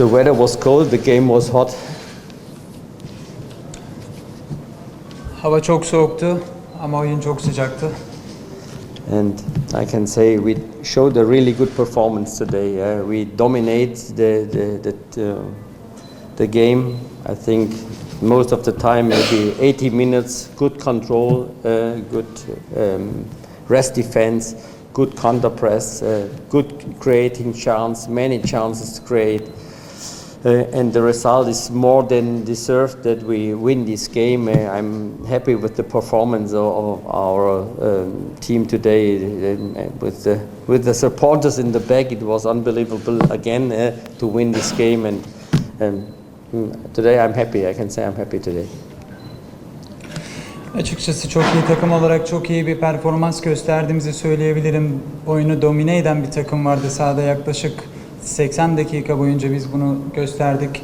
The weather was cold, the game was hot. Hava çok soğuktu ama oyun çok sıcaktı. And I can say we showed a really good performance today. Uh, we dominate the, the, the, uh, the game. I think most of the time, maybe 80 minutes, good control, uh, good um, rest defense, good counter press, uh, good creating chance, many chances to create. Uh, and the result is more than deserved that we win this game. Uh, I'm happy with the performance of, our um, team today. With the with the supporters in the back, it was unbelievable again uh, to win this game. And um, today I'm happy. I can say I'm happy today. Açıkçası çok iyi takım olarak çok iyi bir performans gösterdiğimizi söyleyebilirim. Oyunu domine eden bir takım vardı sahada yaklaşık 80 dakika boyunca biz bunu gösterdik.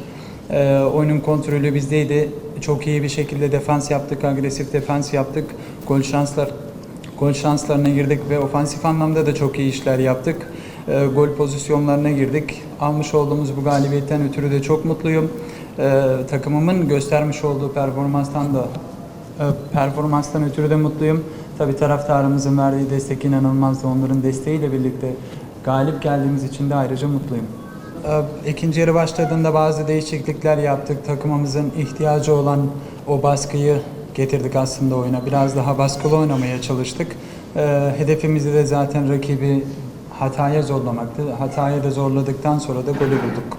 Ee, oyunun kontrolü bizdeydi. Çok iyi bir şekilde defans yaptık, agresif defans yaptık. Gol şanslar gol şanslarına girdik ve ofansif anlamda da çok iyi işler yaptık. Ee, gol pozisyonlarına girdik. Almış olduğumuz bu galibiyetten ötürü de çok mutluyum. Ee, takımımın göstermiş olduğu performanstan da e, performanstan ötürü de mutluyum. Tabi taraftarımızın verdiği destek inanılmazdı. Onların desteğiyle birlikte galip geldiğimiz için de ayrıca mutluyum. E, İkinci yarı başladığında bazı değişiklikler yaptık. Takımımızın ihtiyacı olan o baskıyı getirdik aslında oyuna. Biraz daha baskılı oynamaya çalıştık. E, Hedefimizi de zaten rakibi hataya zorlamaktı. Hataya da zorladıktan sonra da golü bulduk.